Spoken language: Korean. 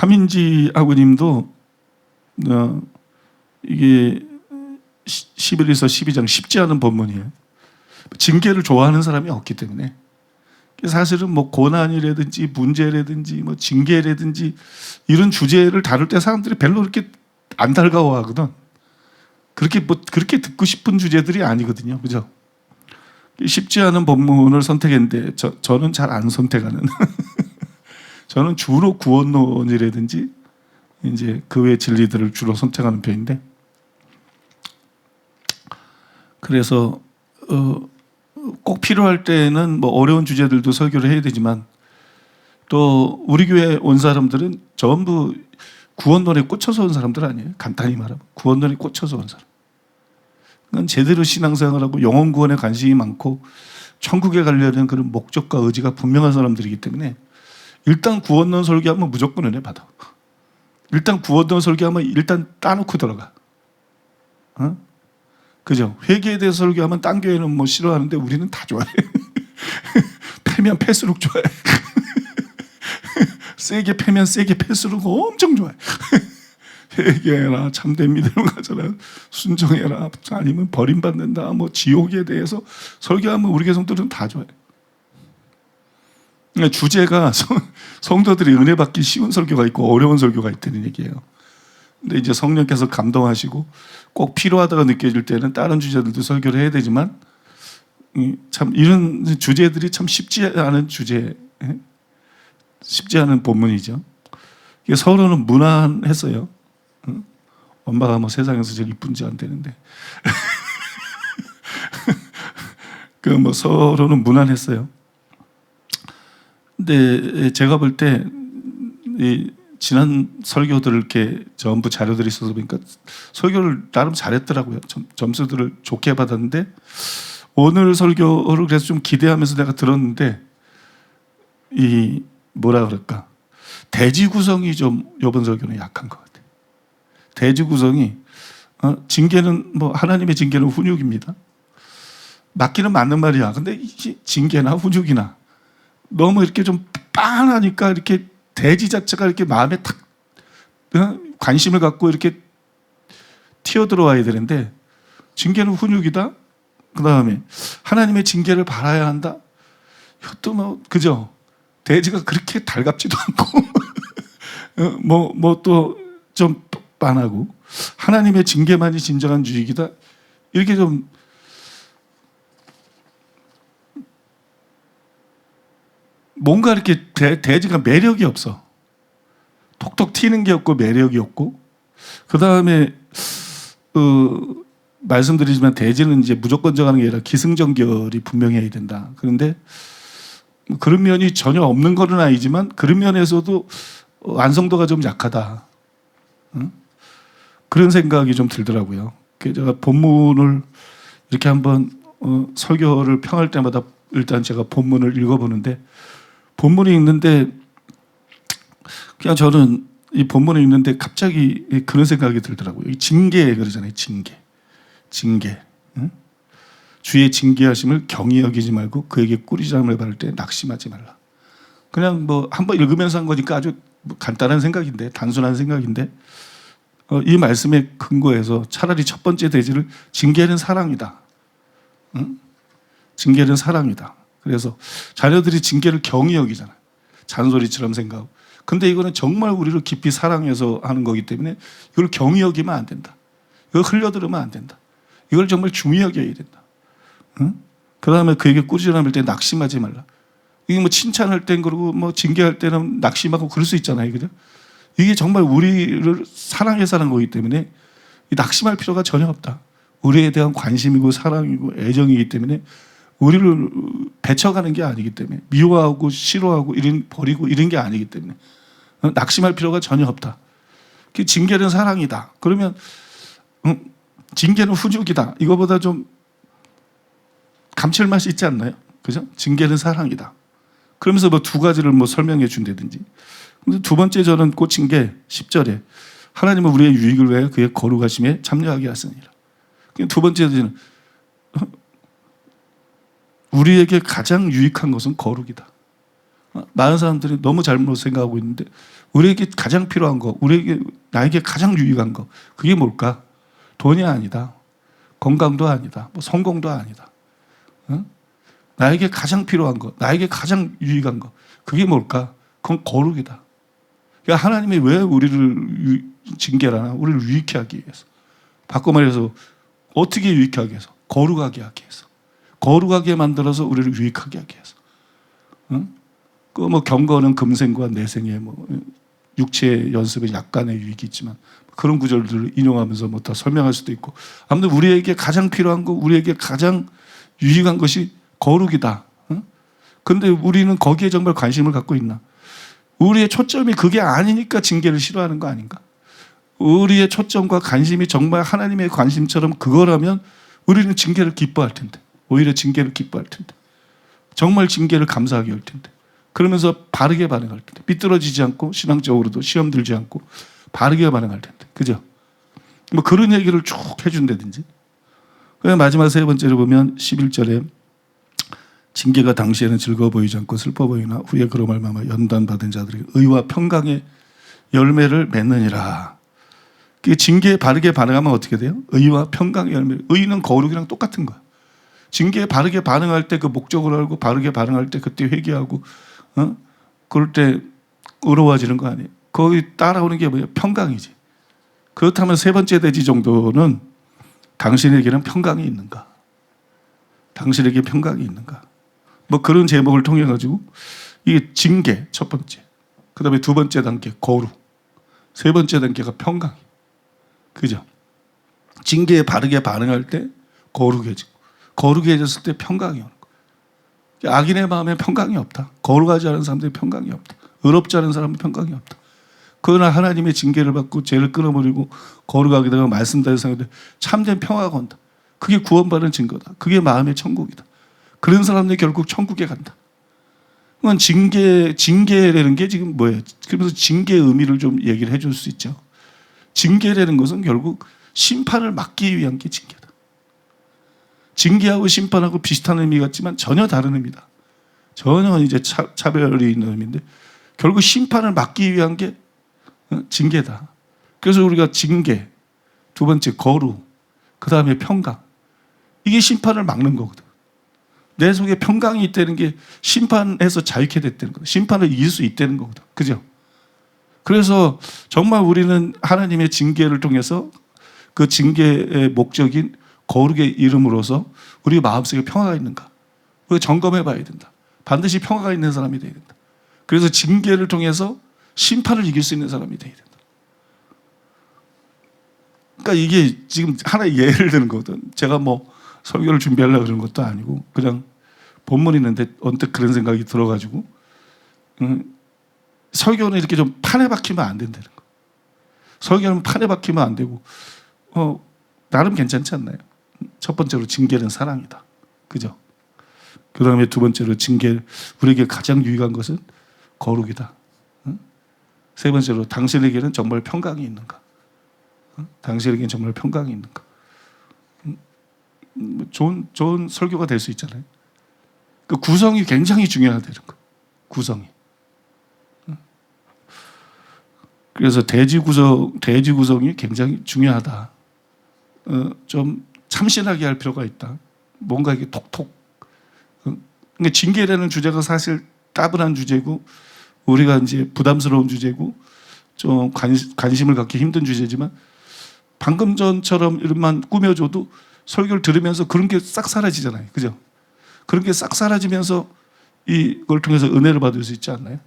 하민지 아버님도 어, 이게 11에서 12장 쉽지 않은 본문이에요. 징계를 좋아하는 사람이 없기 때문에 사실은 뭐 고난이라든지 문제라든지 뭐 징계라든지 이런 주제를 다룰 때 사람들이 별로 그렇게 안 달가워하거든. 그렇게 뭐 그렇게 듣고 싶은 주제들이 아니거든요. 그죠? 쉽지 않은 본문을 선택했는데 저, 저는 잘 안 선택하는. 저는 주로 구원론이라든지 이제 그 외 진리들을 주로 선택하는 편인데 그래서 어, 꼭 필요할 때는 뭐 어려운 주제들도 설교를 해야 되지만 또 우리 교회 온 사람들은 전부 구원론에 꽂혀서 온 사람들 아니에요. 간단히 말하면 구원론에 꽂혀서 온 사람. 그건 제대로 신앙생활 하고 영혼 구원에 관심이 많고 천국에 가려는 그런 목적과 의지가 분명한 사람들이기 때문에 일단 구원론 설교하면 무조건 은혜 받아. 일단 구원론 설교하면 일단 따놓고 들어가. 어? 그죠? 회개에 대해서 설교하면 딴 교회는 뭐 싫어하는데 우리는 다 좋아해. 패면 패수록 좋아해. 세게 패면 세게 패수록 엄청 좋아해. 회개해라, 참된 믿음을 가져라, 순종해라, 아니면 버림받는다, 뭐 지옥에 대해서 설교하면 우리 교성들은 다 좋아해. 그러니까 주제가 성, 성도들이 은혜 받기 쉬운 설교가 있고 어려운 설교가 있다는 얘기예요. 근데 이제 성령께서 감동하시고 꼭 필요하다고 느껴질 때는 다른 주제들도 설교를 해야 되지만 이참 이런 주제들이 참 쉽지 않은 주제, 예? 쉽지 않은 본문이죠. 이게 서로는 무난했어요. 응? 엄마가 뭐 세상에서 제일 이쁜지 안 되는데 그 뭐 서로는 무난했어요. 근데 제가 볼때이 지난 설교들을 이렇게 전부 자료들이 있어서 보니까 설교를 나름 잘했더라고요. 점, 점수들을 좋게 받았는데 오늘 설교를 그래서 좀 기대하면서 내가 들었는데 이 뭐라 그럴까 대지 구성이 좀 이번 설교는 약한 것 같아요. 대지 구성이 어, 징계는 뭐 하나님의 징계는 훈육입니다. 맞기는 맞는 말이야. 근데 이 징계나 훈육이나 너무 이렇게 좀 빤하니까 이렇게 대지 자체가 이렇게 마음에 탁 어? 관심을 갖고 이렇게 튀어 들어와야 되는데 징계는 훈육이다. 그 다음에 하나님의 징계를 바라야 한다. 이것도 뭐 그죠? 대지가 그렇게 달갑지도 않고 뭐 뭐 또 좀 빤하고 하나님의 징계만이 진정한 주의이다. 이렇게 좀 뭔가 이렇게 대, 대지가 매력이 없어. 톡톡 튀는 게 없고 매력이 없고 그 다음에 어, 말씀드리지만 대지는 이제 무조건 정하는 게 아니라 기승전결이 분명해야 된다. 그런데 그런 면이 전혀 없는 것은 아니지만 그런 면에서도 완성도가 좀 약하다. 응? 그런 생각이 좀 들더라고요. 제가 본문을 이렇게 한번 어, 설교를 평할 때마다 일단 제가 본문을 읽어보는데 본문이 있는데 그냥 저는 이 본문을 읽는데 갑자기 그런 생각이 들더라고요. 이 징계 그러잖아요. 징계, 징계. 응? 주의 징계하심을 경히 여기지 말고 그에게 꾸리잠을 바를 때 낙심하지 말라. 그냥 뭐 한번 읽으면서 한 거니까 아주 뭐 간단한 생각인데 단순한 생각인데 어, 이 말씀에 근거해서 차라리 첫 번째 대지를 징계는 사랑이다. 응? 징계는 사랑이다. 그래서 자녀들이 징계를 경히 여기잖아요. 잔소리처럼 생각하고. 근데 이거는 정말 우리를 깊이 사랑해서 하는 거기 때문에 이걸 경히 여기면 안 된다. 이걸 흘려들으면 안 된다. 이걸 정말 중히 여겨야 된다. 응? 그 다음에 그에게 꾸지람할 때 낙심하지 말라. 이게 뭐 칭찬할 땐 그러고 뭐 징계할 때는 낙심하고 그럴 수 있잖아요. 그죠? 이게 정말 우리를 사랑해서 하는 거기 때문에 낙심할 필요가 전혀 없다. 우리에 대한 관심이고 사랑이고 애정이기 때문에 우리를 배쳐가는 게 아니기 때문에 미워하고 싫어하고 이런 버리고 이런 게 아니기 때문에 어, 낙심할 필요가 전혀 없다. 그 징계는 사랑이다. 그러면 음, 징계는 후죽이다. 이거보다 좀 감칠맛이 있지 않나요? 그죠? 징계는 사랑이다. 그러면서 뭐 두 가지를 뭐 설명해 준다든지. 근데 두 번째 저는 꽂힌 게 10절에 하나님은 우리의 유익을 위해 그의 거룩하심에 참여하게 하시니라. 두 번째는 우리에게 가장 유익한 것은 거룩이다. 많은 사람들이 너무 잘못 생각하고 있는데 우리에게 가장 필요한 거, 우리에게 나에게 가장 유익한 거, 그게 뭘까? 돈이 아니다. 건강도 아니다. 뭐 성공도 아니다. 응? 나에게 가장 필요한 거, 나에게 가장 유익한 거, 그게 뭘까? 그건 거룩이다. 그러니까 하나님이 왜 우리를 유- 징계하나? 우리를 유익해 하기 위해서. 바꿔 말해서 어떻게 유익하게 위해서? 거룩하게 하기 위해서. 거룩하게 만들어서 우리를 유익하게 하기 위해서. 응? 그뭐 경건은 금생과 내생의 뭐 육체 연습에 약간의 유익이 있지만 그런 구절들을 인용하면서 뭐 다 설명할 수도 있고 아무튼 우리에게 가장 필요한 거 우리에게 가장 유익한 것이 거룩이다. 응? 근데 우리는 거기에 정말 관심을 갖고 있나? 우리의 초점이 그게 아니니까 징계를 싫어하는 거 아닌가? 우리의 초점과 관심이 정말 하나님의 관심처럼 그거라면 우리는 징계를 기뻐할 텐데 오히려 징계를 기뻐할 텐데 정말 징계를 감사하게 할 텐데 그러면서 바르게 반응할 텐데 삐뚤어지지 않고 신앙적으로도 시험 들지 않고 바르게 반응할 텐데 그죠? 뭐 그런 얘기를 쭉 해준다든지 그다음에 마지막 세 번째로 보면 11절에 징계가 당시에는 즐거워 보이지 않고 슬퍼 보이나 후에 그로 말미암아 연단 받은 자들이 의와 평강의 열매를 맺느니라. 그 징계에 바르게 반응하면 어떻게 돼요? 의와 평강의 열매. 의는 거룩이랑 똑같은 거야. 징계에 바르게 반응할 때 그 목적을 알고 바르게 반응할 때 그때 회개하고 어? 그럴 때 의로워지는 거 아니에요. 거기 따라오는 게 뭐예요? 평강이지. 그렇다면 세 번째 대지 정도는 당신에게는 평강이 있는가? 당신에게 평강이 있는가? 뭐 그런 제목을 통해 가지고 이게 징계 첫 번째, 그 다음에 두 번째 단계 거룩, 세 번째 단계가 평강. 그죠? 징계에 바르게 반응할 때 거룩해지고 거룩해졌을 때 평강이 오는 거야. 악인의 마음에 평강이 없다. 거룩하지 않은 사람들이 평강이 없다. 의롭지 않은 사람은 평강이 없다. 그러나 하나님의 징계를 받고 죄를 끊어버리고 거룩하게 되고 말씀 다는 사람들 참된 평화가 온다. 그게 구원받은 증거다. 그게 마음의 천국이다. 그런 사람들이 결국 천국에 간다. 그건 징계 징계라는 게 지금 뭐예요? 그러면서 징계의 의미를 좀 얘기를 해줄 수 있죠. 징계라는 것은 결국 심판을 막기 위한 게 징계다. 징계하고 심판하고 비슷한 의미 같지만 전혀 다른 의미다. 전혀 이제 차, 차별이 있는 의미인데 결국 심판을 막기 위한 게 어, 징계다. 그래서 우리가 징계, 두 번째 거룩, 그 다음에 평강. 이게 심판을 막는 거거든. 내 속에 평강이 있다는 게 심판에서 자유케 됐다는 거다. 심판을 이길 수 있다는 거거든. 그죠? 그래서 정말 우리는 하나님의 징계를 통해서 그 징계의 목적인 거룩의 이름으로서 우리 마음속에 평화가 있는가? 우리가 점검해 봐야 된다. 반드시 평화가 있는 사람이 돼야 된다. 그래서 징계를 통해서 심판을 이길 수 있는 사람이 돼야 된다. 그러니까 이게 지금 하나의 예를 드는 거거든. 제가 뭐 설교를 준비하려고 그러는 것도 아니고 그냥 본문 있는데 언뜻 그런 생각이 들어가지고 음, 설교는 이렇게 좀 판에 박히면 안 된다는 거. 설교는 판에 박히면 안 되고 어, 나름 괜찮지 않나요? 첫 번째로 징계는 사랑이다. 그죠? 그 다음에 두 번째로 징계 우리에게 가장 유익한 것은 거룩이다. 응? 세 번째로 당신에게는 정말 평강이 있는가? 응? 당신에게는 정말 평강이 있는가? 음, 뭐 좋은 좋은 설교가 될 수 있잖아요. 그 구성이 굉장히 중요하다는 거. 구성이. 응? 그래서 대지 구성 대지 구성이 굉장히 중요하다. 어, 좀 참신하게 할 필요가 있다. 뭔가 이게 톡톡. 어, 그러니까 징계라는 주제가 사실 따분한 주제고 우리가 이제 부담스러운 주제고 좀 관심, 관심을 갖기 힘든 주제지만 방금 전처럼 이런만 꾸며줘도 설교를 들으면서 그런 게 싹 사라지잖아요. 그죠? 그런 게 싹 사라지면서 이걸 통해서 은혜를 받을 수 있지 않나요?